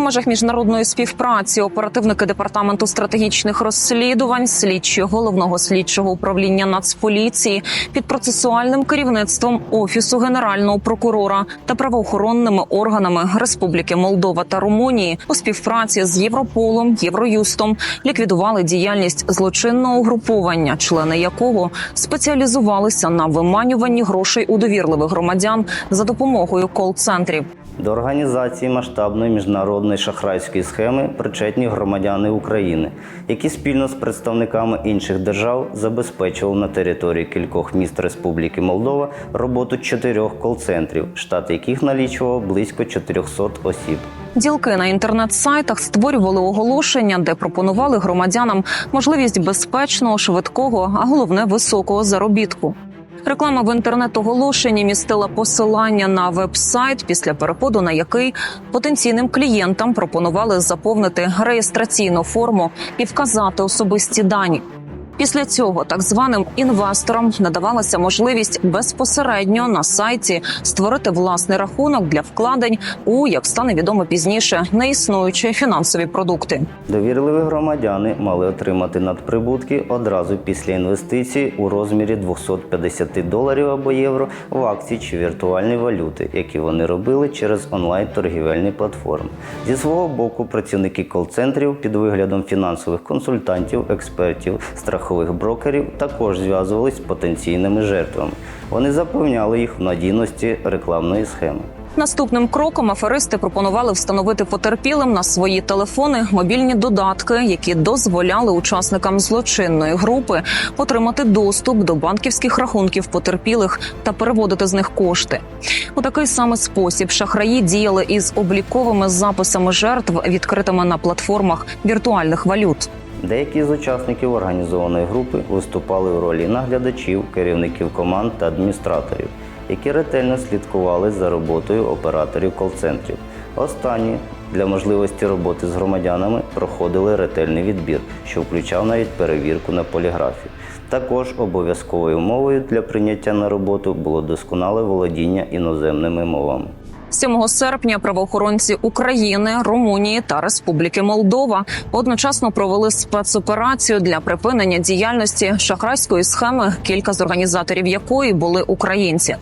межах міжнародної співпраці оперативники департаменту стратегічних розслідувань, слідчі головного слідчого управління Нацполіції під процесуальним керівництвом офісу генерального прокурора та правоохоронними органами Республіки Молдова та Румунії у співпраці з Європолом, Євроюстом ліквідували діяльність злочинного угруповання, члени якого спеціалізувалися на виманюванні грошей у довірливих громадян за допомогою кол-центрів. До організації масштабної міжнародної шахрайської схеми причетні громадяни України, які спільно з представниками інших держав забезпечували на території кількох міст Республіки Молдова роботу чотирьох кол-центрів, штат яких налічував близько 400 осіб. Ділки на інтернет-сайтах створювали оголошення, де пропонували громадянам можливість безпечного, швидкого, а головне високого заробітку. Реклама в інтернет-оголошенні містила посилання на веб-сайт, після переходу на який потенційним клієнтам пропонували заповнити реєстраційну форму і вказати особисті дані. Після цього так званим інвесторам надавалася можливість безпосередньо на сайті створити власний рахунок для вкладень у як стане відомо пізніше неіснуючі фінансові продукти. Довірливі громадяни мали отримати надприбутки одразу після інвестицій у розмірі 250 доларів або євро в акції чи віртуальні валюти, які вони робили через онлайн-торгівельні платформи. Зі свого боку, працівники кол-центрів під виглядом фінансових консультантів, експертів, страхових брокерів також зв'язувались з потенційними жертвами. Вони запевняли їх в надійності рекламної схеми. Наступним кроком аферисти пропонували встановити потерпілим на свої телефони мобільні додатки, які дозволяли учасникам злочинної групи отримати доступ до банківських рахунків потерпілих та переводити з них кошти. У такий самий спосіб шахраї діяли із обліковими записами жертв, відкритими на платформах віртуальних валют. Деякі з учасників організованої групи виступали в ролі наглядачів, керівників команд та адміністраторів, які ретельно слідкували за роботою операторів кол-центрів. Останні для можливості роботи з громадянами проходили ретельний відбір, що включав навіть перевірку на поліграфі. Також обов'язковою мовою для прийняття на роботу було досконале володіння іноземними мовами. 7 серпня правоохоронці України, Румунії та Республіки Молдова одночасно провели спецоперацію для припинення діяльності шахрайської схеми, кілька з організаторів якої були українці.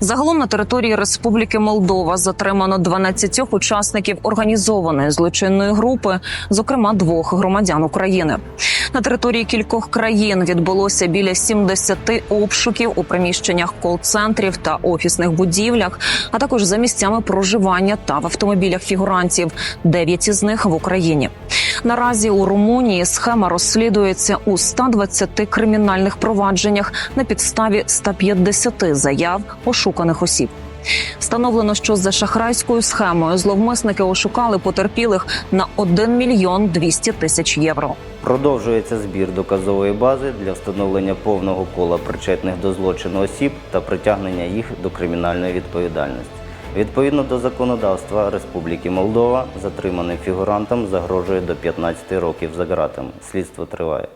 Загалом на території Республіки Молдова затримано 12 учасників організованої злочинної групи, зокрема двох громадян України. На території кількох країн відбулося біля 70 обшуків у приміщеннях кол-центрів та офісних будівлях, а також за місцями проживання та в автомобілях фігурантів. Дев'ять із них в Україні. Наразі у Румунії схема розслідується у 120 кримінальних провадженнях на підставі 150 заяв ошуканих осіб. Встановлено, що за шахрайською схемою зловмисники ошукали потерпілих на 1 мільйон 200 тисяч євро. Продовжується збір доказової бази для встановлення повного кола причетних до злочину осіб та притягнення їх до кримінальної відповідальності. Відповідно до законодавства Республіки Молдова, затриманим фігурантам загрожує до 15 років за ґратами. Слідство триває.